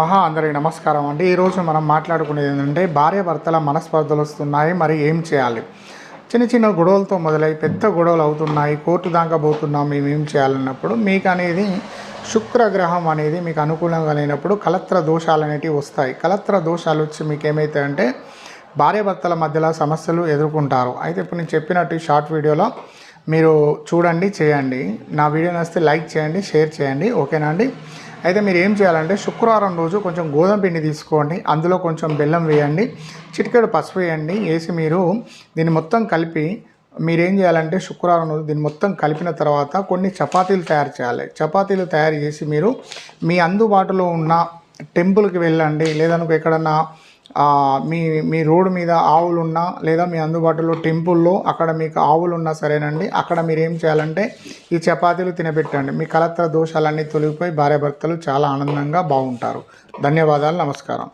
మహా అందరికి నమస్కారం అండి. ఈరోజు మనం మాట్లాడుకునేది ఏంటంటే భార్య భర్తల మనస్పర్ధలు వస్తున్నాయి మరి ఏం చేయాలి? చిన్న చిన్న గొడవలతో మొదలై పెద్ద గొడవలు అవుతున్నాయి కోర్టు దాకా పోతున్నాం మేము ఏం చేయాలన్నప్పుడు మీకు అనేది శుక్రగ్రహం అనేది మీకు అనుకూలంగా లేనప్పుడు కలత్ర దోషాలు అనేటివి వస్తాయి. కలత్ర దోషాలు వచ్చి మీకు ఏమవుతాయంటే భార్యాభర్తల మధ్యలో సమస్యలు ఎదుర్కొంటారు. అయితే ఇప్పుడు నేను చెప్పినట్టు షార్ట్ వీడియోలో మీరు చూడండి చేయండి. నా వీడియో నచ్చితే లైక్ చేయండి షేర్ చేయండి. ఓకేనా అండి? అయితే మీరు ఏం చేయాలంటే శుక్రవారం రోజు కొంచెం గోధుమ పిండి తీసుకోండి. అందులో కొంచెం బెల్లం వేయండి. చిటికెడు పసుపు వేయండి. వేసి మీరు దీన్ని మొత్తం కలిపి మీరేం చేయాలంటే శుక్రవారం రోజు దీన్ని మొత్తం కలిపిన తర్వాత కొన్ని చపాతీలు తయారు చేయాలి. చపాతీలు తయారు చేసి మీరు మీ అందుబాటులో ఉన్న టెంపుల్కి వెళ్ళండి. లేదనుకో ఎక్కడన్నా మీ మీ రోడ్డు మీద ఆవులు ఉన్నా లేదా మీ అందుబాటులో టెంపుల్లో అక్కడ మీకు ఆవులు ఉన్నా సరేనండి అక్కడ మీరు ఏం చేయాలంటే ఈ చపాతీలు తినబెట్టండి. మీ కలత్ర దోషాలన్నీ తొలగిపోయి భార్యాభర్తలు చాలా ఆనందంగా బాగుంటారు. ధన్యవాదాలు నమస్కారం.